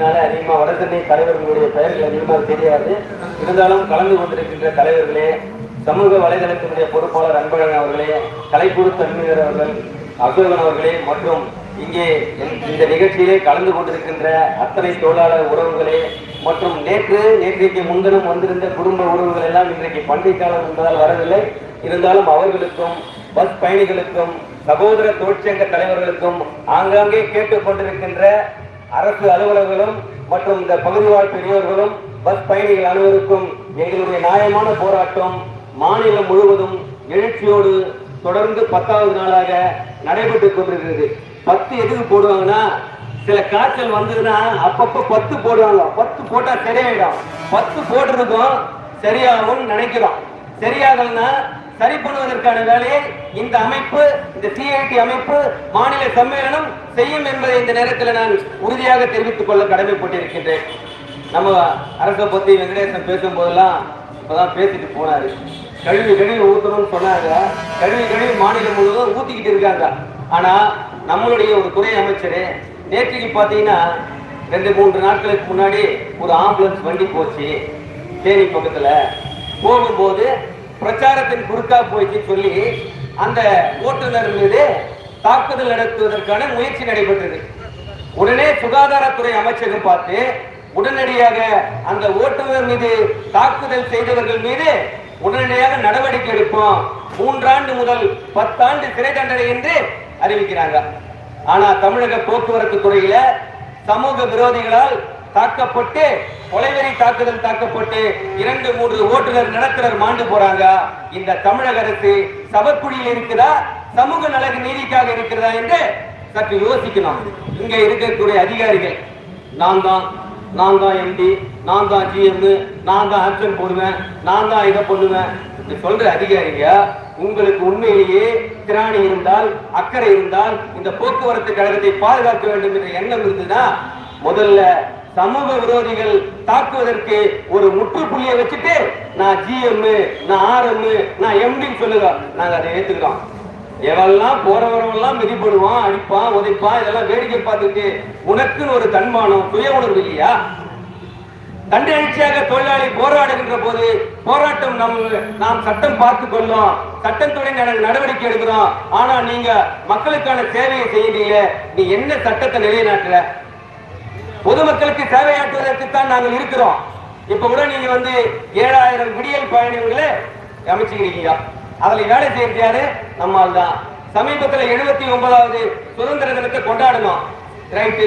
இருக்கிறதுனால அதிகமா வடசென்னை தலைவர்களுடைய பெயர்கள் அதிகமாக தெரியாது. இருந்தாலும் கலந்து கொண்டிருக்கின்ற தலைவர்களே சமூக வலைதளத்தினுடைய பொறுப்பாளர் அன்பழகன் அவர்களே கலைக்குழு தன்மையர் அவர்கள் அசோகன் அவர்களே மற்றும் இங்கே இந்த நிகழ்ச்சியிலே கலந்து கொண்டிருக்கின்ற அத்தனை தொழிலாளர் உறவுகளே மற்றும் நேற்று நேற்றைக்கு முன்தினம் வந்திருந்த குடும்ப உறவுகள் எல்லாம் இன்றைக்கு பண்டிகை காலம் என்பதால் வரவில்லை. இருந்தாலும் அவர்களுக்கும் பஸ் பயணிகளுக்கும் சகோதர தொழிற்சங்க தலைவர்களுக்கும் ஆங்காங்கே கேட்டுக்கொண்டிருக்கின்ற அரசு அலுவலர்களும் மற்றும் இந்த பகுதி வாழ் பெரியோர்களும் பஸ் பயணிகள் அனைவருக்கும் எங்களுடைய நியாயமான போராட்டம் மாநிலம் முழுவதும் எழுச்சியோடு தொடர்ந்து பத்தாவது நாளாக நடைபெற்றுக் கொண்டிருக்கிறது. பத்து எதுக்கு போடுவாங்கன்னா சில காய்ச்சல் வந்ததுன்னா அப்பப்ப பத்து போடுவாங்க. பத்து போட்டா சரியாயிடும். பத்து போடுறதுக்கும் சரியாகும் நினைக்கிறோம். சரியாகலன்னா சரி பண்ணுவதற்கான வேலையை இந்த அமைப்பு இந்த சிஐடி அமைப்பு மாநில சம்மேளனம் செய்யும் என்பதை இந்த நேரத்தில் நான் உறுதியாக தெரிவித்துக் கொள்ள கடமைப்பட்டிருக்கின்றேன். நம்ம அரசை பற்றி வெங்கடேசன் பேசும்போதெல்லாம் இப்பதான் பேசிட்டு போனாரு. கழுவி கழுவி ஊத்தணும்னு சொன்னாங்க. கழுவி கழுவி மாநிலம் முழுவதும் ஊத்திக்கிட்டு இருக்காங்க. ஆனா நம்மளுடைய ஒரு துறை அமைச்சர் நேற்றுக்கு பார்த்தீங்கன்னா ரெண்டு மூன்று நாட்களுக்கு முன்னாடி ஒரு ஆம்புலன்ஸ் வண்டி போச்சு. தேனி பக்கத்துல. போகும்போது பிரச்சாரத்தின் குறுக்கா போயிட்டு சொல்லி அந்த ஓட்டுநர் மீது தாக்குதல் நடத்துவதற்கான முயற்சி நடைபெற்றது. உடனே சுகாதாரத்துறை அமைச்சகம் பார்த்து உடனடியாக அந்த ஓட்டுநர் மீது தாக்குதல் செய்தவர்கள் மீது உடனடியாக நடவடிக்கை எடுப்போம். மூன்றாண்டு முதல் பத்தாண்டு சிறை தண்டனை என்று அறிவிக்கிறாங்க ஆனா தமிழக போக்குவரத்து துறையில சமூக விரோதிகளால் தாக்கப்பட்டு கொலைவெறி தாக்குதல் தாக்கப்பட்டு இரண்டு மூன்று ஓட்டுநர் நடத்துனர் மாண்டு போறாங்க. இந்த தமிழக அரசு சவக்குழியில் இருக்கிறதா சமூக நல நீதிக்காக இருக்கிறதா என்று சற்று யோசிக்கணும் இங்க இருக்கக்கூடிய அதிகாரிகள் நான் தான் நான் தான் எம்டி நான் தான் ஜிஎம் நான் தான் ஆக்ஷன் போடுவேன் நான் தான் இதை பண்ணுவேன் சொல்ற அதிகாரிங்க உங்களுக்கு உண்மையிலேயே திராணி இருந்தால் அக்கறை இருந்தால் இந்த போக்குவரத்து கழகத்தை பாதுகாக்க வேண்டும் என்ற எண்ணம் இருந்ததுன்னா முதல்ல சமூக விரோதிகள் தாக்குவதற்கு ஒரு முற்றுப்புள்ளியை வச்சுட்டு நான் ஜிஎம் நான் ஆர்எம் நான் எம்டின்னு சொல்லுங்க. நாங்க அதை ஏத்துக்கிறோம். எவெல்லாம் போறவரெல்லாம் மிதிப்படுவான் அடிப்பான் உதைப்பான் இதெல்லாம் வேடிக்கை பார்த்துட்டு உனக்குன்னு ஒரு தன்மானம் சுய உணர்வு இல்லையா? தண்டை தொழிலாளி போராடுகின்ற போது போராட்டம் நம் நாம் சட்டம் பார்த்து கொள்ளும் சட்டத்துறை நடவடிக்கை எடுக்கிறோம். ஆனா நீங்க மக்களுக்கான சேவையை செய்யறீங்க நீ என்ன சட்டத்தை நிலைநாட்டுற? பொதுமக்களுக்கு சேவையாற்றுவதற்கு தான் நாங்கள் இருக்கிறோம். இப்ப கூட நீங்க வந்து ஏழாயிரம் விடியல் பயணிகளை அமைச்சுக்கிறீங்க அதில் வேலை செய்யறது யாரு? நம்மால் தான் சமீபத்தில் எழுபத்தி ஒன்பதாவது சுதந்திர தினத்தை கொண்டாடணும் ரைட்டு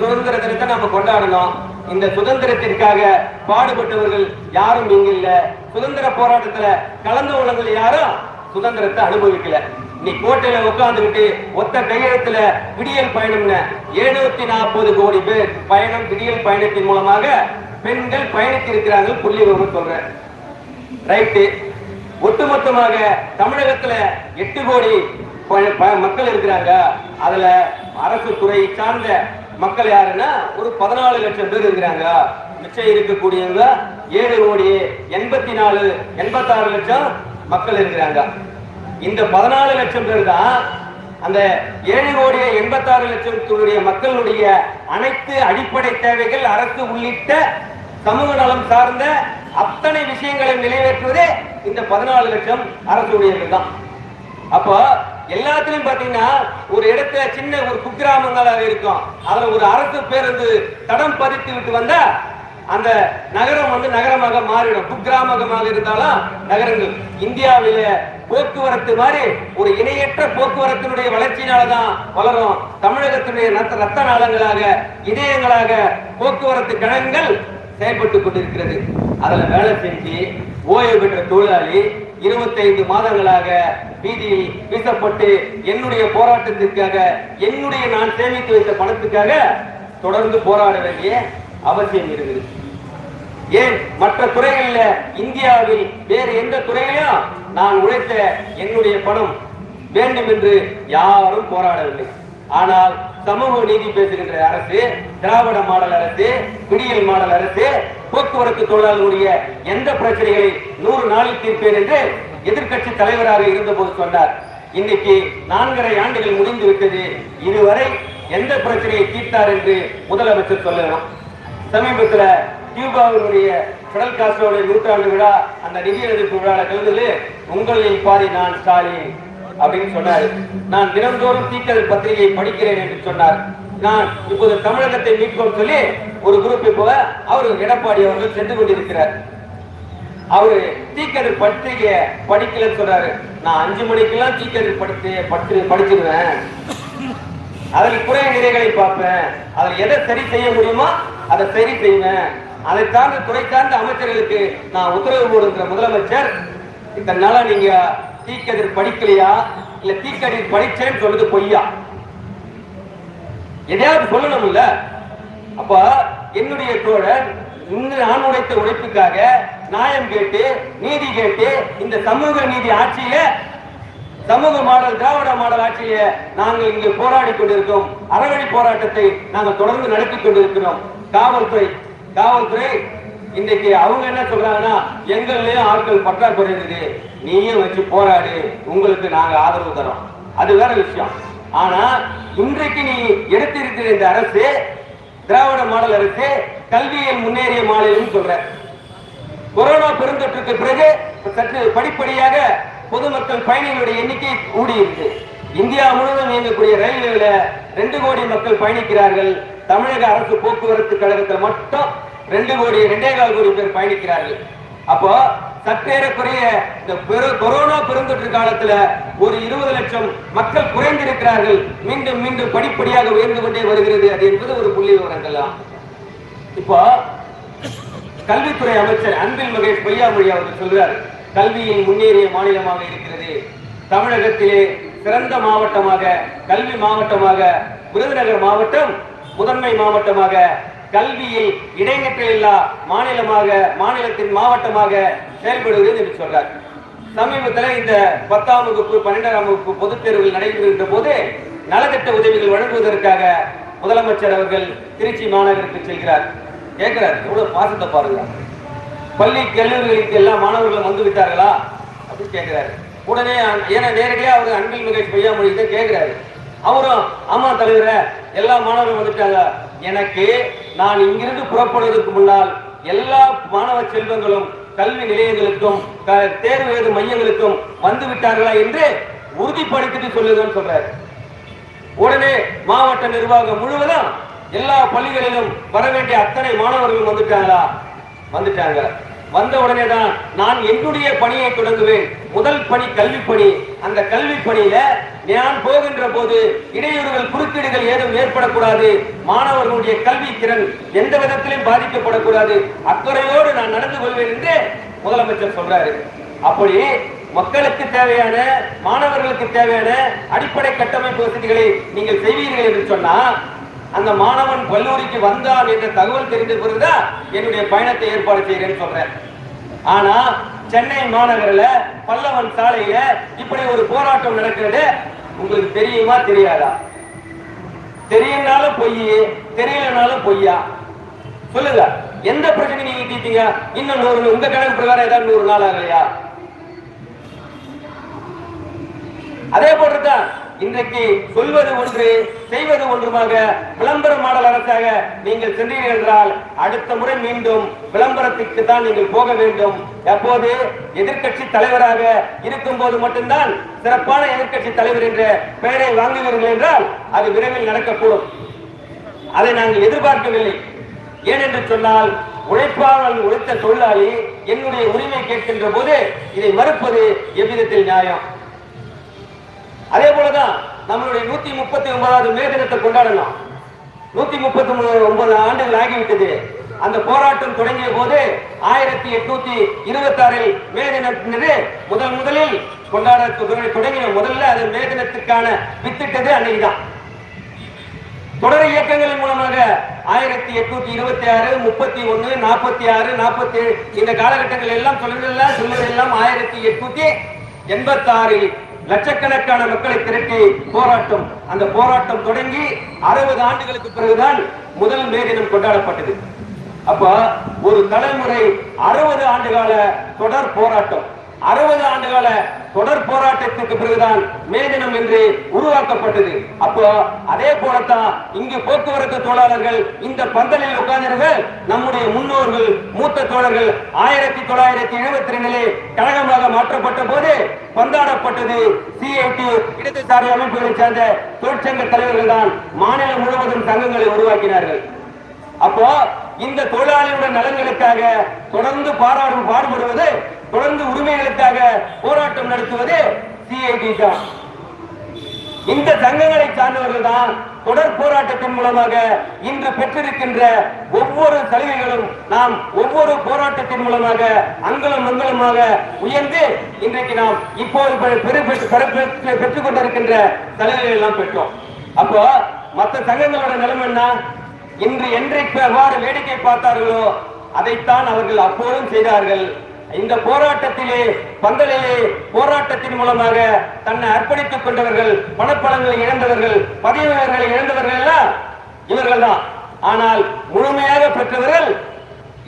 சுதந்திர தினத்தை நம்ம கொண்டாடணும் இந்த சுதந்திரத்திற்காக பாடுபட்டவர்கள் யாரும் இங்க இல்ல. சுதந்திர போராட்டத்துல கலந்து கொள்ளவர்கள் யாரும் சுதந்திரத்தை அனுபவிக்கல. நீ கோட்டையில உட்கார்ந்துக்கிட்டு ஒத்த கையெழுத்துல விடியல் பயணம்னு எழுநூத்தி நாற்பது கோடி பேர் பயணம் விடியல் பயணத்தின் மூலமாக பெண்கள் பயணித்திருக்கிறாங்க புள்ளி சொல்றேன். ரைட்டு ஒட்டுமொத்தமாக தமிழகத்துல எட்டு கோடி ப- ப- மக்கள் இருக்கிறாங்க. அதுல அரசு துறை சார்ந்த மக்கள் யாருன்னா ஒரு பதினாலு லட்சம் பேர் இருக்கிறாங்க. மிச்சம் இருக்கக்கூடியவங்க ஏழு கோடி எண்பத்தி நாலு எண்பத்தாறு லட்சம் மக்கள் இருக்கிறாங்க. இந்த பதினாலு லட்சம் பேர் தான் அந்த ஏழு கோடி எண்பத்தாறு லட்சத்துடைய மக்களுடைய அனைத்து அடிப்படை தேவைகள் அரசு உள்ளிட்ட சமூக நலம் சார்ந்த அத்தனை விஷயங்களை நிறைவேற்றுவதே இந்த பதினாலு லட்சம் அரசுடையது தான் அப்போ எல்லாத்துலயும் பாத்தீங்கன்னா ஒரு இடத்துல சின்ன ஒரு குக்கிராமங்களாக இருக்கும். அதுல ஒரு அரசு பேருந்து தடம் பதித்து விட்டு வந்தா அந்த நகரம் வந்து நகரமாக மாறிடும். குக்கிராமகமாக இருந்தாலும் நகரங்கள். இந்தியாவில போக்குவரத்து மாதிரி ஒரு இணையற்ற போக்குவரத்தினுடைய வளர்ச்சியினாலதான் வளரும். தமிழகத்தினுடைய ரத்த ரத்த நாளங்களாக இதயங்களாக போக்குவரத்து கழகங்கள் செயல்பட்டு கொண்டிருக்கிறது. அதில் வேலை செஞ்சு ஓய்வு பெற்ற தொழிலாளி இருபத்தைந்து மாதங்களாக வீதியில் வீசப்பட்டு என்னுடைய போராட்டத்திற்காக என்னுடைய நான் சேமித்து வைத்த பணத்துக்காக தொடர்ந்து போராட வேண்டிய அவசியம் இருக்குது. ஏன்? மற்ற துறைகளில் இந்தியாவில் வேறு எந்த துறையிலும் நான் உழைத்த என்னுடைய பணம் வேண்டும் என்று யாரும் போராடவில்லை. ஆனால் சமூக நீதி பேசுகின்ற அரசு திராவிட மாடல் அரசு விடியல் மாடல் அரசு போக்குவரத்து தொழிலாளர்களுடைய எந்த பிரச்சனைகளை நூறு நாளில் தீர்ப்பேன் என்று எதிர்க்கட்சி தலைவராக இருந்தபோது சொன்னார். இன்னைக்கு நான்கரை ஆண்டுகள் முடிந்து விட்டது. இதுவரை எந்த பிரச்சனையை தீர்த்தார் என்று முதலமைச்சர் சொல்லலாம். சமீபத்துல கியூபாவினுடைய கடல் காஸ்ட்ரோடைய நூற்றாண்டு விழா அந்த நிதி எதிர்ப்பு விழாவில் கலந்து உங்களில் பாதி நான் ஸ்டாலின். அப்படின்னு சொன்னார். நான் தினந்தோறும் தீக்கல் பத்திரிகையை படிக்கிறேன் என்று சொன்னார். நான் இப்போது தமிழகத்தை மீட்போம் சொல்லி ஒரு குரூப் இப்போ அவர் எடப்பாடி அவர்கள் சென்று கொண்டிருக்கிறார். அவரு தீக்கரு பத்திரிகைய படிக்கலன்னு சொல்றாரு நான் அஞ்சு மணிக்கெல்லாம் தீக்கரு படித்து படிச்சு படிச்சிருவேன் அதில் குறை நிறைகளை பார்ப்பேன். அதில் எதை சரி செய்ய முடியுமோ அதை சரி செய்வேன். அதை சார்ந்த துறை சார்ந்த அமைச்சர்களுக்கு நான் உத்தரவு போடுங்கிற முதலமைச்சர் இந்த நாளா நீங்க தீக்கதிர் படிக்கலையா? இல்ல தீக்கதிர் படிச்சேன்னு சொல்றது பொய்யா? எதையாவது சொல்லணும் இல்ல அப்ப என்னுடைய தோழர் இன்று நான் உடைத்த உழைப்புக்காக நியாயம் கேட்டு நீதி கேட்டு இந்த சமூக நீதி ஆட்சியில சமூக மாடல் திராவிட மாடல் ஆட்சியில நாங்கள் இங்கே போராடி கொண்டிருக்கோம் அறவழி போராட்டத்தை நாங்கள் தொடர்ந்து நடத்தி கொண்டிருக்கிறோம். காவல்துறை காவல்துறை இன்றைக்கு அவங்க என்ன சொல்றாங்கன்னா எங்கள்லயும் ஆட்கள் பற்றாக்குறை இருக்குது. நீயும் வச்சு போராடு. உங்களுக்கு நாங்க ஆதரவு தரோம். அது வேற விஷயம். ஆனா இன்றைக்கு நீ எடுத்திருக்கிற இந்த அரசு திராவிட மாடல் அரசு கல்வியில் முன்னேறிய மாநிலம் சொல்ற. கொரோனா பெருந்தொற்றுக்கு பிறகு சற்று படிப்படியாக பொதுமக்கள் பயணிகளுடைய எண்ணிக்கை கூடியிருக்கு. இந்தியா முழுவதும் இயங்கக்கூடிய ரயில்வேல ரெண்டு கோடி மக்கள் பயணிக்கிறார்கள். தமிழக அரசு போக்குவரத்து கழகத்தில் மட்டும் ரெண்டு கோடி ரெண்டே கால் கோடி பேர் பயணிக்கிறார்கள். அப்போ சற்றேறக்குறைய இந்த பெரு- கொரோனா பெருந்தொற்று காலத்துல ஒரு இருபது லட்சம் மக்கள் குறைந்திருக்கிறார்கள். மீண்டும் மீண்டும் படிப்படியாக உயர்ந்து கொண்டே வருகிறது. அது என்பது ஒரு புள்ளி விவரங்கள் தான். இப்போ கல்வித்துறை அமைச்சர் அன்பில் மகேஷ் பொய்யாமொழி அவர்கள் சொல்றார் கல்வியின் முன்னேறிய மாநிலமாக இருக்கிறது. தமிழகத்திலே சிறந்த மாவட்டமாக கல்வி மாவட்டமாக விருதுநகர் மாவட்டம் முதன்மை மாவட்டமாக கல்வியில் இடைநிற்றலில்லா மாநிலமாக மாநிலத்தின் மாவட்டமாக செயல்படுகிறது என்று சொல்றார். சமீபத்தில் இந்த பத்தாம் வகுப்பு பன்னெண்டாம் வகுப்பு பொதுத் தேர்வுகள் நடைபெறுகின்ற போது நலத்திட்ட உதவிகள் வழங்குவதற்காக முதலமைச்சர் அவர்கள் திருச்சி மாநகருக்கு செல்கிறார். கேட்கிறார் எவ்வளவு பாசத்தை பாருங்க. பள்ளி கல்லூரிகளுக்கு எல்லா மாணவர்களும் வந்து விட்டார்களா? அப்படின்னு கேட்கிறாரு உடனே ஏன்னா நேரடியாக அவர் அன்பில் மகேஷ் பொய்யாமொழி தான் கேட்கிறாரு அவரும் ஆமா தலைவர எல்லா மாணவர்களும் வந்துட்டாங்க. எனக்கு நான் இங்கிருந்து புறப்படுவதற்கு முன்னால் எல்லா மாணவ செல்வங்களும் கல்வி நிலையங்களுக்கும் தேர்வு எழுது மையங்களுக்கும் வந்து விட்டார்களா என்று உறுதிப்படுத்திட்டு சொல்லுங்கன்னு சொல்றாரு. உடனே மாவட்ட நிர்வாகம் முழுவதும் எல்லா பள்ளிகளிலும் வர வேண்டிய அத்தனை மாணவர்களும் வந்துட்டாங்களா? வந்துட்டாங்க. வந்த உடனே தான் நான் என்னுடைய பணியை தொடங்குவேன். முதல் பணி கல்வி பணி. அந்த கல்வி பணியில நான் போகின்ற போது இடையூறுகள் குறுக்கீடுகள் ஏதும் ஏற்படக்கூடாது. மாணவர்களுடைய கல்வி திறன் எந்த விதத்திலும் பாதிக்கப்படக்கூடாது. அக்கறையோடு நான் நடந்து கொள்வேன் என்று முதலமைச்சர் சொல்றாரு. அப்படி மக்களுக்கு தேவையான மாணவர்களுக்கு தேவையான அடிப்படை கட்டமைப்பு வசதிகளை நீங்கள் செய்வீர்கள் என்று சொன்னா அந்த மாணவன் கல்லூரிக்கு வந்தான் என்ற தகவல் தெரிந்த பிறகுதான் என்னுடைய பயணத்தை ஏற்பாடு செய்கிறேன்னு சொல்றேன். ஆனா சென்னை மாநகரில் பல்லவன் சாலையில இப்படி ஒரு போராட்டம் நடக்கிறது உங்களுக்கு தெரியுமா தெரியாதா? தெரியும்னாலும் பொய் தெரியலனாலும் பொய்யா? சொல்லுங்க. எந்த பிரச்சனை நீங்க தீர்த்தீங்க? இன்னும் நூறு உங்க கணக்கு பிரகாரம் ஏதாவது நூறு நாள் ஆகலையா? அதே போட்டுதான் இன்றைக்கு சொல்வது ஒன்று செய்வது ஒன்றுமாக விளம்பர மாடல் அரசாக நீங்கள் சென்றீர்கள் என்றால் அடுத்த முறை மீண்டும் விளம்பரத்திற்கு தான் நீங்கள் போக வேண்டும். எப்போது எதிர்க்கட்சி தலைவராக இருக்கும் போது மட்டும்தான் சிறப்பான எதிர்க்கட்சி தலைவர் என்ற பெயரை வாங்குவீர்கள் என்றால் அது விரைவில் நடக்கக்கூடும். அதை நாங்கள் எதிர்பார்க்கவில்லை. ஏனென்று சொன்னால் உழைப்பாளர்கள் உழைத்த தொழிலாளி என்னுடைய உரிமை கேட்கின்ற போது இதை மறுப்பது எவ்விதத்தில் நியாயம்? அதே போலதான் நம்மளுடைய நூத்தி முப்பத்தி ஒன்பதாவது மே தினத்தை கொண்டாடலாம். நூத்தி முப்பத்தி ஒன்பது ஆண்டுகள் ஆகிவிட்டது. அந்த போராட்டம் தொடங்கிய போது ஆயிரத்தி எட்நூத்தி இருபத்தி ஆறில் மே தினத்தினது முதல் முதலில் கொண்டாட தொடங்கின முதல்ல அது மே தினத்துக்கான வித்திட்டது அன்னைக்குதான். தொடர் இயக்கங்களின் மூலமாக ஆயிரத்தி எட்நூத்தி இருபத்தி ஆறு முப்பத்தி ஒன்னு நாற்பத்தி ஆறு நாற்பத்தி ஏழு இந்த காலகட்டங்கள் எல்லாம் சொல்லுதெல்லாம் சொல்லுவதெல்லாம் ஆயிரத்தி எட்நூத்தி எண்பத்தி ஆறில் லட்சக்கணக்கான மக்களை திரட்டி போராட்டம் அந்த போராட்டம் தொடங்கி அறுபது ஆண்டுகளுக்கு பிறகுதான் முதல் மே தினம் கொண்டாடப்பட்டது. அப்ப ஒரு தலைமுறை அறுபது ஆண்டு கால தொடர் போராட்டம். அறுபது ஆண்டுகால தொடர் போராட்டத்துக்கு பிறகுதான் மே தினம் என்று உருவாக்கப்பட்டது. அப்போ அதே போலத்தான் இங்கு போக்குவரத்து தொழிலாளர்கள் இந்த பந்தலில் உட்கார்ந்தவர்கள் நம்முடைய முன்னோர்கள் மூத்த தோழர்கள் ஆயிரத்தி தொள்ளாயிரத்தி எழுபத்தி ரெண்டிலே கழகமாக மாற்றப்பட்ட போது பந்தாடப்பட்டது சிஐடி இடதுசாரி அமைப்புகளை சேர்ந்த தொழிற்சங்க தலைவர்கள் தான் மாநிலம் முழுவதும் சங்கங்களை உருவாக்கினார்கள். அப்போ இந்த தொழிலாளியோட நலன்களுக்காக தொடர்ந்து பாராடும் பாடுபடுவது தொடர்ந்து உரிமைகளுக்காக போராட்டம் நடத்துவது சிஐடி தான். இந்த சங்கங்களை சார்ந்தவர்கள் தான் தொடர் போராட்டத்தின் மூலமாக இன்று பெற்றிருக்கின்ற ஒவ்வொரு சலுகைகளும் நாம் ஒவ்வொரு போராட்டத்தின் மூலமாக அங்கலம் மங்கலமாக உயர்ந்து இன்றைக்கு நாம் இப்போது பெ- பெரு- பெற்று- பெற்றுக் கொண்டிருக்கின்ற சலுகைகள் எல்லாம் பெற்றோம். அப்போ மற்ற சங்கங்களோட நிலைமை என்ன? இன்று என்றைக்கு எவ்வாறு வேடிக்கை பார்த்தார்களோ அதைத்தான் அவர்கள் அப்போதும் செய்தார்கள். இந்த போராட்டத்திலே பந்தலிலே போராட்டத்தின் மூலமாக தன்னை அர்ப்பணித்துக் கொண்டவர்கள் பணப்பலங்களை இழந்தவர்கள் பதவிகளை இழந்தவர்கள் எல்லாம் இவர்கள் தான். ஆனால் முழுமையாக பெற்றவர்கள்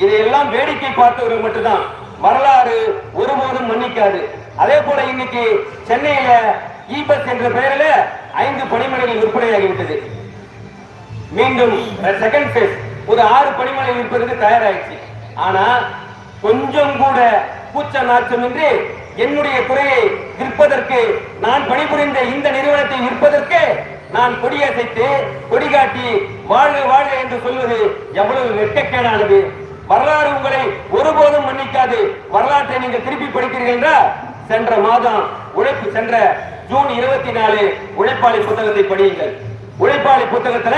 இதையெல்லாம் வேடிக்கை பார்த்தவர்கள் மட்டும்தான். வரலாறு ஒருபோதும் மன்னிக்காது. அதே போல இன்னைக்கு சென்னையில இ பஸ் என்ற பெயரில் ஐந்து பணிமனைகள் விற்பனையாகிவிட்டது. மீண்டும் செகண்ட் ஃபேஸ் ஒரு ஆறு பனிமலை இருப்பதற்கு தயாராயிடுச்சு. ஆனா கொஞ்சம் கூட கூச்ச என்று என்னுடைய துறையை விற்பதற்கு நான் பணிபுரிந்த இந்த நிறுவனத்தை விற்பதற்கு நான் கொடியசைத்து கொடி காட்டி வாழ்க வாழ்க என்று சொல்வது எவ்வளவு வெட்கக்கேடானது வரலாறு உங்களை ஒருபோதும் மன்னிக்காது. வரலாற்றை நீங்கள் திருப்பி படிக்கிறீர்கள் என்றால் சென்ற மாதம் உழைப்பு சென்ற ஜூன் இருபத்தி நாலு உழைப்பாளி புத்தகத்தை படியுங்கள். உழைப்பாளி புத்தகத்துல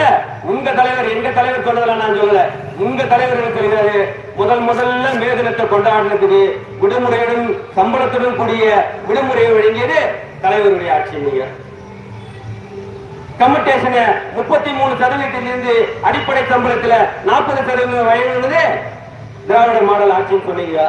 உங்க தலைவர் எங்க தலைவர் சொன்னதெல்லாம் நான் சொல்லல. உங்க தலைவர் என்ன சொல்கிறாரு முதல் முதல்ல மே தினத்தை கொண்டாடுறதுக்கு விடுமுறையுடன் சம்பளத்துடன் கூடிய விடுமுறையை வழங்கியது தலைவருடைய ஆட்சி நீங்க. கம்யூட்டேஷனை முப்பத்தி மூணு சதவீதத்திலிருந்து அடிப்படை சம்பளத்துல நாற்பது சதவீதம் வழங்குவது திராவிட மாடல் ஆட்சின்னு சொன்னீங்க.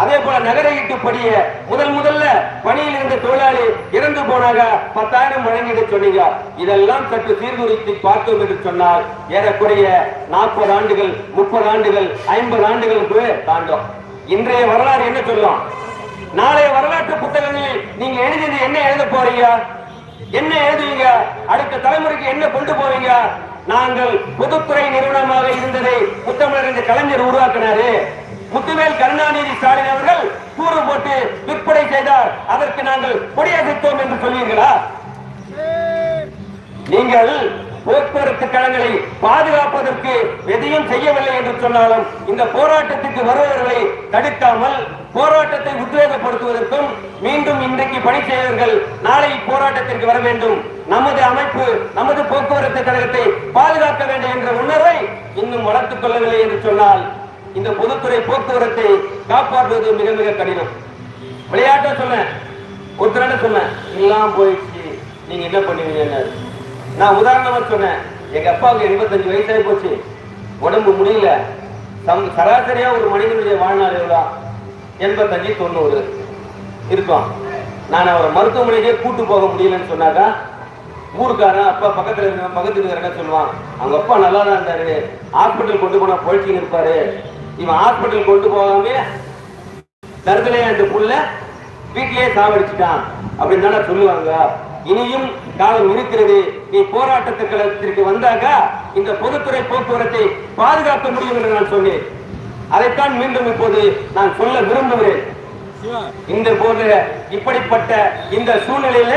அதே போல நகரீட்டு படிய முதல் முதல்ல பணியில் இருந்த தொழிலாளி இறந்து போனாக பத்தாயிரம் வழங்கிட்டு சொன்னீங்க. இதெல்லாம் சற்று சீர்குறித்து பார்த்தோம் என்று சொன்னால் ஏறக்குறைய நாற்பது ஆண்டுகள் முப்பது ஆண்டுகள் ஐம்பது ஆண்டுகளுக்கு தாண்டும். இன்றைய வரலாறு என்ன சொல்லும்? நாளைய வரலாற்று புத்தகங்களில் நீங்க எழுதியது என்ன எழுத போறீங்க? என்ன எழுதுவீங்க? அடுத்த தலைமுறைக்கு என்ன கொண்டு போவீங்க? நாங்கள் பொதுத்துறை நிறுவனமாக இருந்ததை முத்தமிழறிஞர் கலைஞர் உருவாக்கினாரு. முத்துவேல் கருணாநிதி ஸ்டாலின் அவர்கள் கூறு போட்டு விற்பனை செய்தார். அதற்கு நாங்கள் கொடியசைத்தோம் என்று சொல்வீர்களா? நீங்கள் போக்குவரத்து கழகங்களை பாதுகாப்பதற்கு எதையும் செய்யவில்லை என்று சொன்னாலும் இந்த போராட்டத்துக்கு வருபவர்களை தடுக்காமல் போராட்டத்தை உத்வேகப்படுத்துவதற்கும் மீண்டும் இன்றைக்கு பணி செய்வர்கள் நாளை போராட்டத்திற்கு வர வேண்டும். நமது அமைப்பு நமது போக்குவரத்து கழகத்தை பாதுகாக்க வேண்டும் என்ற உணர்வை இன்னும் வளர்த்துக் கொள்ளவில்லை என்று சொன்னால் இந்த பொதுத்துறை போக்குவரத்தை காப்பாற்றுவது மிக மிக கடினம். விளையாட்டா சொன்னேன் ஒருத்தரான சொன்னேன் எல்லாம் போயிடுச்சு. நீங்க என்ன பண்ணுவீங்கன்னு. நான் உதாரணமா சொன்னேன் எங்க அப்பாவுக்கு எண்பத்தஞ்சு வயசாகி போச்சு. உடம்பு முடியல. சம் சராசரியா ஒரு மனிதனுடைய வாழ்நாள் எவ்வளோ? எண்பத்தஞ்சு தொண்ணூறு இருக்கும். நான் அவரை மருத்துவமனைக்கே கூட்டு போக முடியலன்னு சொன்னாக்கா ஊருக்காரன் அப்பா பக்கத்துல இருந்த பக்கத்துல இருக்கிற சொல்லுவான்? அவங்க அப்பா நல்லா தான் இருந்தாரு. ஹாஸ்பிட்டல் கொண்டு போனா பொழிச்சிங்க இருப்பாரு. இவன் ஹாஸ்பிட்டல் கொண்டு போகாம தருதலையா இந்த புள்ள வீட்டிலேயே சாவடிச்சுட்டான். அப்படின்னு தானே சொல்லுவாங்க இனியும் காலம் இருக்கிறது. நீ போராட்டத்து களத்திற்கு வந்தாக்கா இந்த பொதுத்துறை போக்குவரத்தை பாதுகாக்க முடியும் என்று நான் சொன்னேன். அதைத்தான் மீண்டும் இப்போது நான் சொல்ல விரும்புகிறேன். இந்த போன்ற இப்படிப்பட்ட இந்த சூழ்நிலையில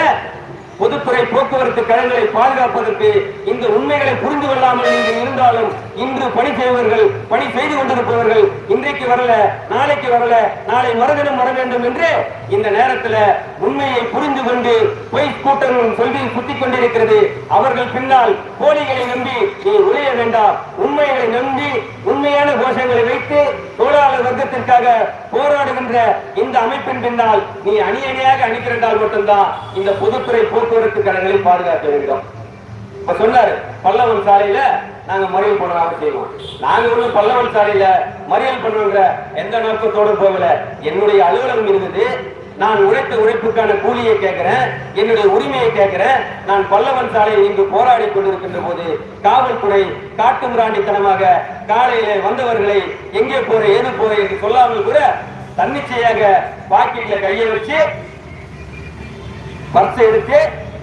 பொதுத்துறை போக்குவரத்து கழகங்களை பாதுகாப்பதற்கு இந்த உண்மைகளை புரிந்து கொள்ளாமல் நீங்கள் இருந்தாலும் இன்று பணி செய்வர்கள் பணி செய்து கொண்டிருப்பவர்கள் இன்றைக்கு வரல நாளைக்கு வரல நாளை மறுதினம் வர வேண்டும் என்று இந்த நேரத்தில் உண்மையை புரிந்து கொண்டு பொய் கூட்டங்கள் சொல்லி சுத்திக் கொண்டிருக்கிறது. அவர்கள் பின்னால் போலிகளை நம்பி நீ வேண்டாம். உண்மைகளை நம்பி உண்மையான கோஷங்களை வைத்து தொழிலாளர் வர்க்கத்திற்காக போராடுகின்ற இந்த அமைப்பின் பின்னால் நீ அணி அணியாக அணிதிரண்டால் மட்டும்தான் இந்த பொதுத்துறை போக்குவரத்து கழகங்களை பாதுகாக்க வேண்டும் இப்ப சொன்னாரு பல்லவன் சாலையில நாங்க மறியல் பண்ணலாம் செய்வோம். நாங்க ஒண்ணு பல்லவன் சாலையில மறியல் பண்ணுங்கிற எந்த நோக்கத்தோடு போகல. என்னுடைய அலுவலகம் இருந்தது நான் உழைத்த உழைப்புக்கான கூலியை கேட்கிறேன் என்னுடைய உரிமையை கேட்கிறேன் நான் பல்லவன் சாலையில் இங்கு போராடி கொண்டிருக்கின்ற போது காவல்துறை காட்டு முராண்டித்தனமாக காலையில வந்தவர்களை எங்கே போற ஏது போற என்று சொல்லாமல் கூட தன்னிச்சையாக பாக்கெட்ல கையை வச்சு பர்ஸ் எடுத்து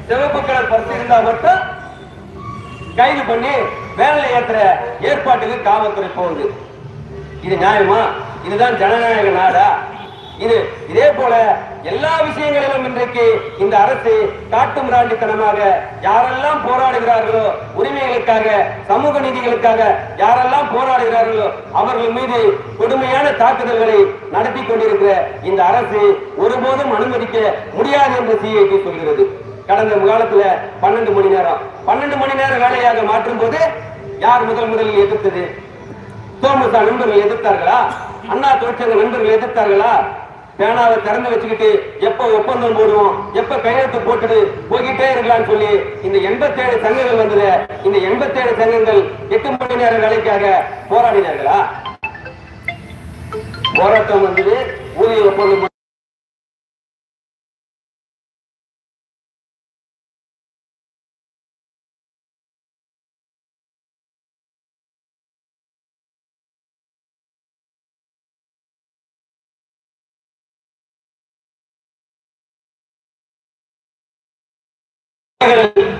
சிவப்பு கலர் பர்ஸ் இருந்தா மட்டும் கைது பண்ணி வேலை ஏற்ற ஏற்பாட்டுக்கு காவல்துறை போகுது. இது நியாயமா? இதுதான் ஜனநாயக நாடா? இது இதே போல எல்லா விஷயங்களிலும் இன்றைக்கு இந்த அரசு காட்டு முராண்டித்தனமாக யாரெல்லாம் போராடுகிறார்களோ உரிமைகளுக்காக சமூக நீதிகளுக்காக யாரெல்லாம் போராடுகிறார்களோ அவர்கள் மீது கொடுமையான தாக்குதல்களை நடத்தி கொண்டிருக்கிற இந்த அரசு ஒருபோதும் அனுமதிக்க முடியாது என்று சிஐடி சொல்கிறது. கடந்த காலத்துல பன்னெண்டு மணி நேரம். பன்னெண்டு மணி நேரம் வேலையாக மாற்றும் போது யார் முதல் முதலில் எதிர்த்தது? தோமுசா நண்பர்கள் எதிர்த்தார்களா? அண்ணா தொழிற்சங்க நண்பர்கள் எதிர்த்தார்களா? பேனாவை திறந்து வச்சுக்கிட்டு எப்ப ஒப்பந்தம் போடுவோம் எப்ப கையெழுத்து போட்டுட்டு போய்கிட்டே இருக்கலாம்னு சொல்லி இந்த எண்பத்தேழு சங்கங்கள் வந்தது. இந்த எண்பத்தேழு சங்கங்கள் எட்டு மணி நேர வேலைக்காக போராடினார்களா? போராட்டம் வந்தது ஊதிய ஒப்பந்தம்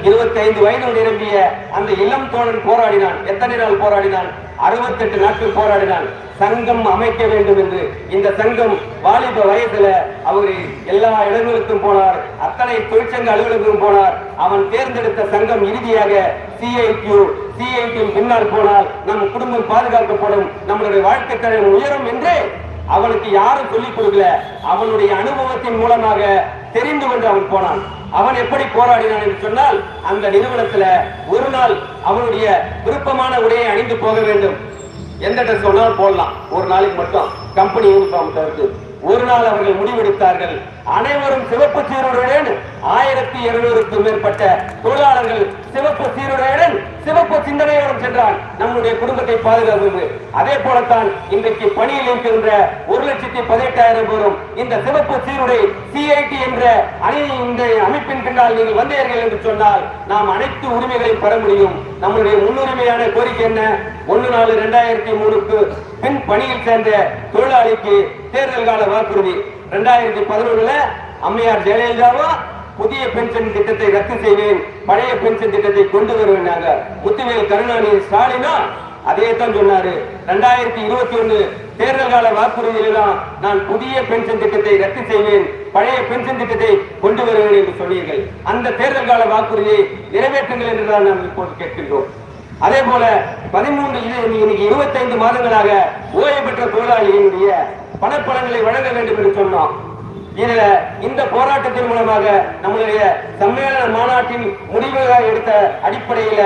இருபத்தி ஐந்து வயது நிரம்பிய அந்த இளம் தோழன் போராடினான். எத்தனை நாள் போராடினான்? அறுபத்தெட்டு நாட்கள் போராடினான். சங்கம் அமைக்க வேண்டும் என்று. இந்த சங்கம் வாலிப வயசுல அவர் எல்லா இடங்களுக்கும் போனார். அத்தனை தொழிற்சங்க அலுவலகங்களுக்கும் போனார். அவன் தேர்ந்தெடுத்த சங்கம் இறுதியாக சிஐடியு சிஐடியு பின்னால் போனால் நம் குடும்பம் பாதுகாக்கப்படும். நம்மளுடைய வாழ்க்கை தரம் உயரும் என்று அவனுக்கு யாரும் சொல்லிக் கொடுக்கல. அவனுடைய அனுபவத்தின் மூலமாக தெரிந்து கொண்டு அவன் போனான். அவன் எப்படி போராடினான் என்று சொன்னால் அந்த நிறுவனத்துல ஒரு நாள் அவனுடைய விருப்பமான உடையை அணிந்து போக வேண்டும். எந்த ட்ரெஸ் வேணாலும் போடலாம். ஒரு நாளைக்கு மட்டும். கம்பெனி யூனிஃபார்ம் தவிர்த்து. ஒரு நாள் அவர்கள் முடிவெடுத்தார்கள். அனைவரும் சிவப்பு சீருடையுடன் ஆயிரத்தி இருநூறுக்கும் மேற்பட்ட தொழிலாளர்கள் சிவப்பு சீருடையுடன் சிவப்பு சிந்தனையோடும் சென்றால் நம்முடைய குடும்பத்தை பாதுகாப்பு அதே போலத்தான் இன்றைக்கு பணியில் இருக்கின்ற ஒரு லட்சத்தி பதினெட்டாயிரம் பேரும் இந்த சிவப்பு சீருடை சிஐடி என்ற அணி இந்த அமைப்பின் பின்னால் நீங்கள் வந்தீர்கள் என்று சொன்னால் நாம் அனைத்து உரிமைகளையும் பெற முடியும். நம்முடைய முன்னுரிமையான கோரிக்கை என்ன? ஒன்னு நாலு ரெண்டாயிரத்தி மூணுக்கு பின் பணியில் சேர்ந்த தொழிலாளிக்கு தேர்தல் கால வாக்குறுதி ரெண்டாயிரத்தி பதினொன்றுல அம்மையார் ஜெயலலிதாவா புதிய பென்ஷன் திட்டத்தை ரத்து செய்வேன் பழைய பென்ஷன் திட்டத்தை கொண்டு வருவேன் முத்துவேல் கருணாநிதி ஸ்டாலினா அதே தான் சொன்னாரு. ரெண்டாயிரத்தி இருபத்தி ஒண்ணு தேர்தல் கால வாக்குறுதியிலாம் நான் புதிய பென்ஷன் திட்டத்தை ரத்து செய்வேன் பழைய பென்ஷன் திட்டத்தை கொண்டு வருவேன் என்று சொன்னீர்கள். அந்த தேர்தல் கால வாக்குறுதியை நிறைவேற்றுங்கள் என்று தான் நாம் இப்போது கேட்கின்றோம். அதே போல பதிமூன்று இது இன்னைக்கு இருபத்தைந்து மாதங்களாக ஓய்வு பெற்ற தொழிலாளியினுடைய பணப்பலன்களை வழங்க வேண்டும் என்று சொன்னோம் இதில் இந்த போராட்டத்தின் மூலமாக நம்மளுடைய சம்மேளன மாநாட்டின் முடிவுகளை எடுத்த அடிப்படையில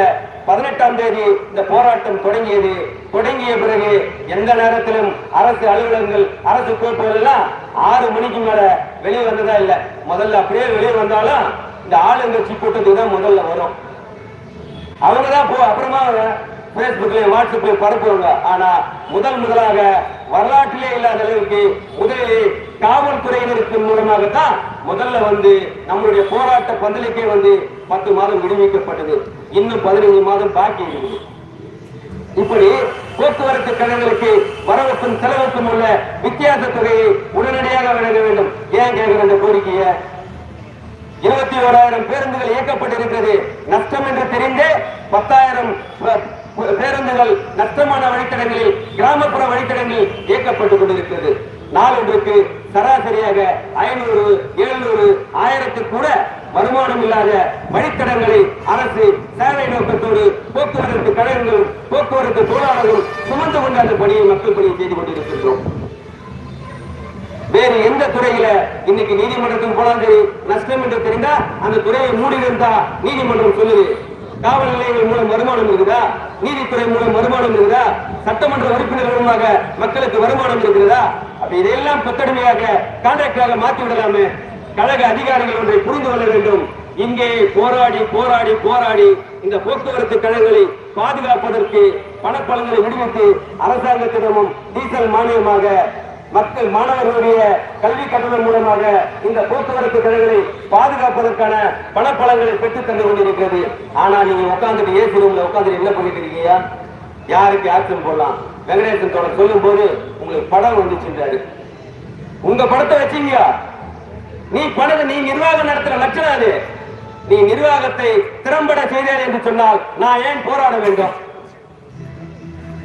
பதினெட்டாம் தேதி இந்த போராட்டம் தொடங்கியது. தொடங்கிய பிறகு எந்த நேரத்திலும் அரசு அலுவலகங்கள் அரசு கோப்புகள் எல்லாம் ஆறு மணிக்கு மேல வெளியே வந்ததா இல்ல. முதல்ல அப்படியே வெளியே வந்தாலும் இந்த ஆளுங்கட்சி கூட்டத்துக்கு தான் முதல்ல வரும். அவங்க தான் போ அப்புறமா பேஸ்புக்லயும் வாட்ஸ்அப்லயும் பரப்புவாங்க. ஆனா முதல் முதலாக வரலாற்றிலே இல்லாத அளவுக்கு முதலிலே காவல்துறையினருக்கு மூலமாகத்தான் முதல்ல வந்து நம்மளுடைய போராட்ட பந்தலுக்கே வந்து பத்து மாதம் விடுவிக்கப்பட்டது. இன்னும் பதினைந்து மாதம் பாக்கி இருக்குது. இப்படி போக்குவரத்து கழகங்களுக்கு வரவுக்கும் செலவுக்கும் உள்ள வித்தியாச தொகையை உடனடியாக வழங்க வேண்டும். ஏன் கேட்கிற இந்த கோரிக்கையை? இருபத்தி ஓராயிரம் பேருந்துகள் இயக்கப்பட்டிருக்கிறது. நஷ்டம் என்று தெரிந்தே பத்தாயிரம் பேருந்துகள் நஷ்டமான வழித்தடங்களில் கிராமப்புற வழித்தடங்களில் இயக்கப்பட்டுக் கொண்டிருக்கிறது. நாளொன்றுக்கு சராசரியாக ஐநூறு எழுநூறு ஆயிரத்து கூட வருமானம் இல்லாத வழித்தடங்களை அரசு சேவை நோக்கத்தோடு போக்குவரத்து கழகங்களும் போக்குவரத்து தொழிலாளர்களும் சுமந்து கொண்டு அந்த பணியை மக்கள் பணியை செய்து கொண்டிருக்கின்றோம். வேறு எந்த துறையில இன்னைக்கு நீதிமன்றத்துக்கு போனாலும் சரி நஷ்டம் என்று தெரிந்தா அந்த துறையை மூடி இருந்தா நீதிமன்றம் சொல்லுது. காவல் நிலையங்கள் மூலம் வருமானம் இருக்குதா? நீதித்துறை மூலம் வருமானம் இருக்குதா? சட்டமன்ற உறுப்பினர் மூலமாக மக்களுக்கு வருமானம் இருக்கிறதா அப்ப இதையெல்லாம் கொத்தடிமையாக கான்ட்ராக்டாக மாற்றி விடலாமே கழக அதிகாரிகள் ஒன்றை புரிந்து கொள்ள வேண்டும். இங்கே போராடி போராடி போராடி இந்த போக்குவரத்து கழகங்களை பாதுகாப்பதற்கு பணப்பலன்களை விடுவித்து அரசாங்கத்திடமும் டீசல் மானியமாக மக்கள் மாணவர்களுடைய கல்வி கட்டணம் மூலமாக இந்த போக்குவரத்து கழகங்களை பாதுகாப்பதற்கான பணப்பலன்களை பெற்றுத் தந்து கொண்டிருக்கிறது. ஆனா நீங்க உட்காந்துட்டு ஏசி ரூம்ல உட்காந்துட்டு என்ன பண்ணிட்டு இருக்கீங்க? யாருக்கு ஆக்ஷன் போடலாம்? வெங்கடேசன் தோழர் சொல்லும் போது உங்களுக்கு படம் வந்துச்சுன்றாரு உங்க படத்தை வச்சீங்க. நீ பணத்தை நீ நிர்வாகம் நடத்துற லட்சணம் அது. நீ நிர்வாகத்தை திறம்பட செய்தார் என்று சொன்னால் நான் ஏன் போராட வேண்டும்?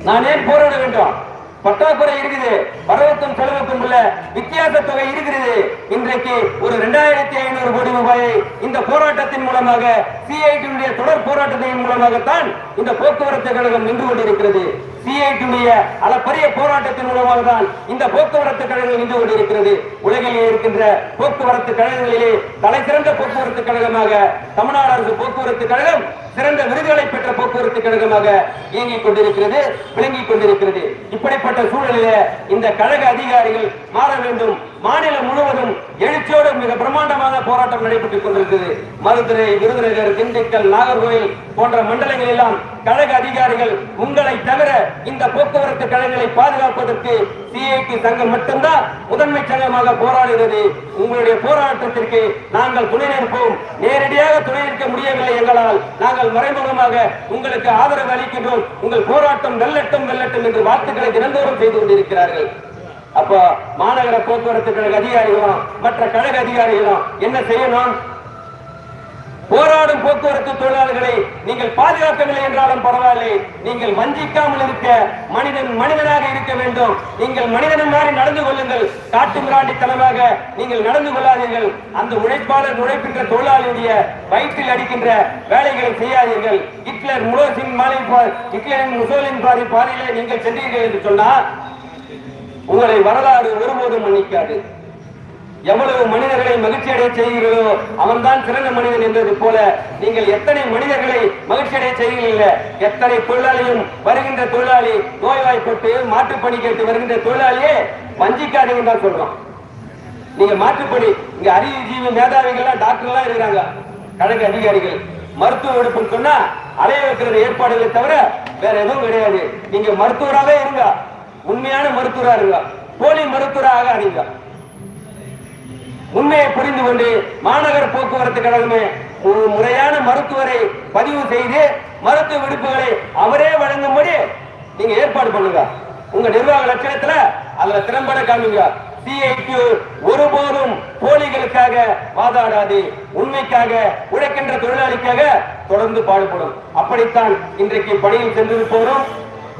நான் ஏன் போராட வேண்டும்? பற்றாக்குறை இருக்குது. வரவுக்கும் செலவுக்கும் உள்ள வித்தியாச தொகை இருக்கிறது. இன்றைக்கு ஒரு இரண்டாயிரத்தி ஐநூறு கோடி ரூபாயை இந்த போராட்டத்தின் மூலமாக சிஐடியுடைய தொடர் போராட்டத்தின் மூலமாகத்தான் இந்த போக்குவரத்து கழகம் நின்று கொண்டிருக்கிறது. சிஐடியுடைய அளப்பரிய போராட்டத்தின் மூலமாக தான் இந்த போக்குவரத்து கழகம் நின்று கொண்டிருக்கிறது. உலகிலே இருக்கின்ற போக்குவரத்து கழகங்களிலே தலை சிறந்த போக்குவரத்து கழகமாக தமிழ்நாடு அரசு போக்குவரத்து கழகம் சிறந்த விருதுகளை பெற்ற போக்குவரத்து கழகமாக இயங்கிக் கொண்டிருக்கிறது விளங்கிக் கொண்டிருக்கிறது. இப்படிப்பட்ட சூழலிலே இந்த கழக அதிகாரிகள் மாற வேண்டும். மாநிலம் முழுவதும் எழுச்சியோடு மிக பிரம்மாண்டமான போராட்டம் நடைபெற்றுக் கொண்டிருக்கிறது. மதுரை விருதுநகர் திண்டுக்கல் நாகர்கோவில் போன்ற மண்டலங்கள் எல்லாம் கழக அதிகாரிகள் உங்களை தவிர இந்த போக்குவரத்து கழகங்களை பாதுகாப்பதற்கு சிஐடி சங்கம் மட்டும்தான் முதன்மை சங்கமாக போராடுகிறது உங்களுடைய போராட்டத்திற்கு நாங்கள் துணை நிற்போம். நேரடியாக துணை நிற்க முடியவில்லை எங்களால். நாங்கள் மறைமுகமாக உங்களுக்கு ஆதரவு அளிக்கின்றோம். உங்கள் போராட்டம் வெல்லட்டும் வெல்லட்டும் என்று வாழ்த்துக்களை தினந்தோறும் செய்து கொண்டிருக்கிறார்கள். அப்போ மாநகர போக்குவரத்து கழக அதிகாரிகளும் மற்ற கழக அதிகாரிகளும் என்ன செய்யணும்? போராடும் போக்குவரத்து தொழிலாளர்களை நீங்கள் பாதுகாக்கவில்லை என்றாலும் பரவாயில்லை. நீங்கள் வஞ்சிக்காமல் இருக்க மனிதன் மனிதனாக இருக்க வேண்டும். நீங்கள் மனிதன் மாதிரி நடந்து கொள்ளுங்கள். காட்டு மிராண்டித்தனமாக நீங்கள் நடந்து கொள்ளாதீர்கள். அந்த உழைப்பாளர் உழைப்பின்ற தொழிலாளியுடைய வயிற்றில் அடிக்கின்ற வேலைகளை செய்யாதீர்கள். ஹிட்லர் முலோசின் மாலை ஹிட்லரின் முசோலின் பாதி பாதையிலே நீங்கள் சென்றீர்கள் என்று சொன்னால் உங்களை வரலாறு ஒருபோதும் மன்னிக்காது. எவ்வளவு மனிதர்களை மகிழ்ச்சி அடைய செய்கிறீர்களோ அவன்தான் சிறந்த மனிதன் என்றது போல நீங்கள் எத்தனை மனிதர்களை மகிழ்ச்சி அடைய செய்கிறீர்கள்? எத்தனை தொழிலாளியும் வருகின்ற தொழிலாளி நோய்வாய்ப்பட்டு மாற்றுப்பணி கேட்டு வருகின்ற தொழிலாளியே வஞ்சிக்காதீங்க தான் சொல்றோம். நீங்க மாற்றுப்பணி இங்க அறிவுஜீவி மேதாவிகள்லாம் டாக்டர்லாம் இருக்கிறாங்க. கழக அதிகாரிகள். மருத்துவ எடுப்புன்னு சொன்னா அலைய வைக்கிற ஏற்பாடுகளை தவிர வேற எதுவும் கிடையாது. நீங்க மருத்துவராகவே இருங்க. உண்மையான மருத்துவரா இருங்க. போலி மருத்துவராக அறிங்க உண்மையை புரிந்து கொண்டு மாநகர போக்குவரத்து கழகமே ஒரு முறையான மருத்துவரை பதிவு செய்து மருத்துவ விடுப்புகளை அவரே வழங்கும்படி நீங்க ஏற்பாடு பண்ணுங்க. உங்க நிர்வாக லட்சணத்துல அதுல திறம்பட காமிங்க. சிஐடி ஒருபோதும் போலிகளுக்காக வாதாடாது. உண்மைக்காக உழைக்கின்ற தொழிலாளிக்காக தொடர்ந்து பாடுபடும். அப்படித்தான் இன்றைக்கு பணியில் சென்றிருப்போரும்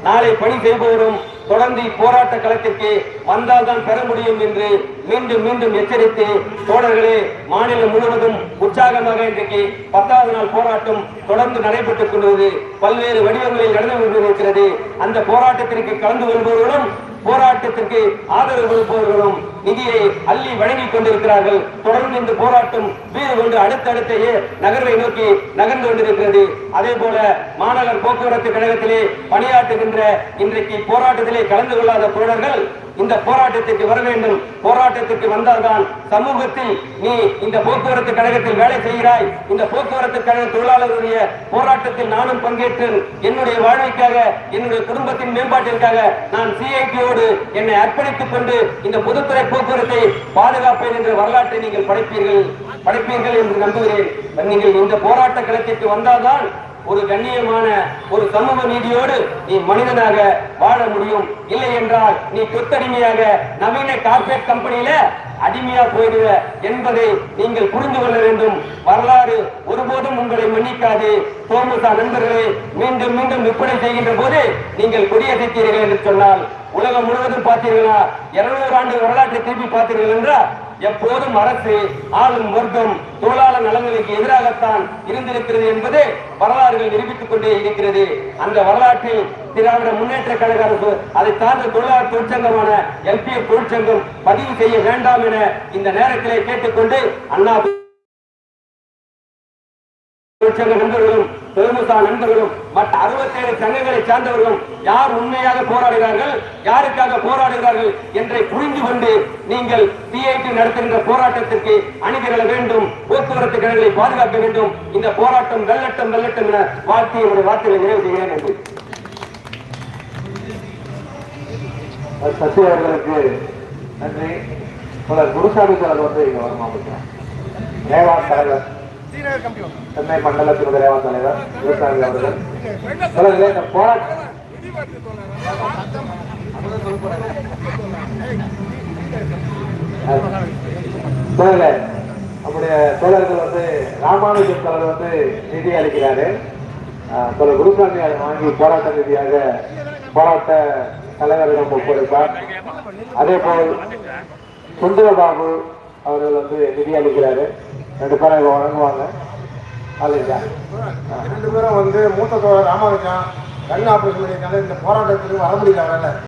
நாளை பணி செய்பவரும் தொடர்ந்து போராட்ட களத்திற்கு வந்தால்தான் பெற முடியும் என்று மீண்டும் மீண்டும் எச்சரித்து தோழர்களே மாநிலம் முழுவதும் உற்சாகமாக இன்றைக்கு பத்தாவது நாள் போராட்டம் தொடர்ந்து நடைபெற்றுக் கொண்டது பல்வேறு வடிவங்களில் நடந்து கொண்டிருக்கிறது. அந்த போராட்டத்திற்கு கலந்து கொள்பவர்களும் போராட்டத்திற்கு ஆதரவு கொடுப்பவர்களும் நிதியை அள்ளி வழங்கிக் கொண்டிருக்கிறார்கள். தொடர்ந்து இந்த போராட்டம் வீடு கொண்டு அடுத்தடுத்தையே நகர்வை நோக்கி நகர்ந்து கொண்டிருக்கிறது. அதே போல மாநகர் போக்குவரத்து கழகத்திலே பணியாற்றுகின்ற இன்றைக்கு போராட்டத்திலே கலந்து கொள்ளாத தோழர்கள் இந்த போராட்டத்திற்கு வர வேண்டும். போராட்டத்திற்கு வந்தால்தான் சமூகத்தில் நீ இந்த போக்குவரத்து கழகத்தில் வேலை செய்கிறாய். இந்த போக்குவரத்து கழக தொழிலாளர்களுடைய போராட்டத்தில் நானும் பங்கேற்றேன். என்னுடைய வாழ்க்கைக்காக என்னுடைய குடும்பத்தின் மேம்பாட்டிற்காக நான் சிஐடியோடு என்னை அர்ப்பணித்துக் கொண்டு இந்த பொதுத்துறை போக்குவரத்தை பாதுகாப்பேன் என்ற வரலாற்றை நீங்கள் படைப்பீர்கள் படைப்பீர்கள் என்று நம்புகிறேன். நீங்கள் இந்த போராட்ட களத்திற்கு வந்தால்தான் ஒரு கண்ணியமான ஒரு சமூக நீதியோடு நீ மனிதனாக வாழ முடியும். இல்லை என்றால் நீ கொத்தடிமையாக நவீன கார்பரேட் கம்பெனியில அடிமையா போயிடுவ என்பதை நீங்கள் புரிந்து கொள்ள வேண்டும். வரலாறு ஒருபோதும் உங்களை மன்னிக்காது. தோமுதா நண்பர்களே மீண்டும் மீண்டும் விற்பனை செய்கின்ற போது நீங்கள் கொடியசைத்தீர்கள் என்று சொன்னால் உலகம் முழுவதும் பார்த்தீர்களா? இருநூறு ஆண்டு வரலாற்றை திருப்பி பார்த்தீர்கள் என்றால் எப்போதும் அரசு ஆளும் வர்க்கம் தொழிலாளர் நலன்களுக்கு எதிராகத்தான் இருந்திருக்கிறது என்பது வரலாறுகள் நிரூபித்துக் கொண்டே இருக்கிறது. அந்த வரலாற்றில் திராவிட முன்னேற்ற கழக அரசு அதை சார்ந்த தொழிலாளர் தொழிற்சங்கமான எல்பிஎஃப் தொழிற்சங்கம் பதிவு செய்ய வேண்டாம் என இந்த நேரத்திலே கேட்டுக்கொண்டு அண்ணா தொழிற்சங்க நண்பர்களும் பெருமுசா நண்பர்களும் மற்ற அறுபத்தேழு சங்கங்களை சார்ந்தவர்களும் யார் உண்மையாக போராடுகிறார்கள் யாருக்காக போராடுகிறார்கள் என்றை புரிந்து கொண்டு நீங்கள் பிஐடி நடத்துகின்ற போராட்டத்திற்கு அணிதிரள வேண்டும் போக்குவரத்து கழகங்களை பாதுகாக்க வேண்டும். இந்த போராட்டம் வெள்ளட்டம் வெள்ளட்டம் என வாழ்த்தி என்னுடைய வார்த்தைகளை நிறைவு செய்கிறேன். என்று சசி அவர்களுக்கு நன்றி. தோழர் குருசாமி தோழர் வந்து இங்க வரமாட்டேன் ரேவா தலைவர் சென்னை மண்டல திருவிழா தலைவர் விவசாயி அவர்கள். சொல்லுங்களே இந்த போராட்ட நம்முடைய தோழர்கள் வந்து ராமானுஜம் தலைவர் வந்து நிதி அளிக்கிறாரு. சொல்ல குருசாமி அதை வாங்கி போராட்ட நிதியாக போராட்ட தலைவரிடம் ஒப்படைப்பார். அதே போல் சுந்தரபாபு அவர்கள் வந்து நிதி அளிக்கிறாரு. ரெண்டு பேரும் இவங்க வழங்குவாங்க. அல்லையா ரெண்டு பேரும் வந்து மூத்த தோழர் ராமானுஜன் கண் ஆப்ரேஷன் பண்ணியிருக்காங்க. இந்த போராட்டத்துக்கு வர முடியல அவரால்.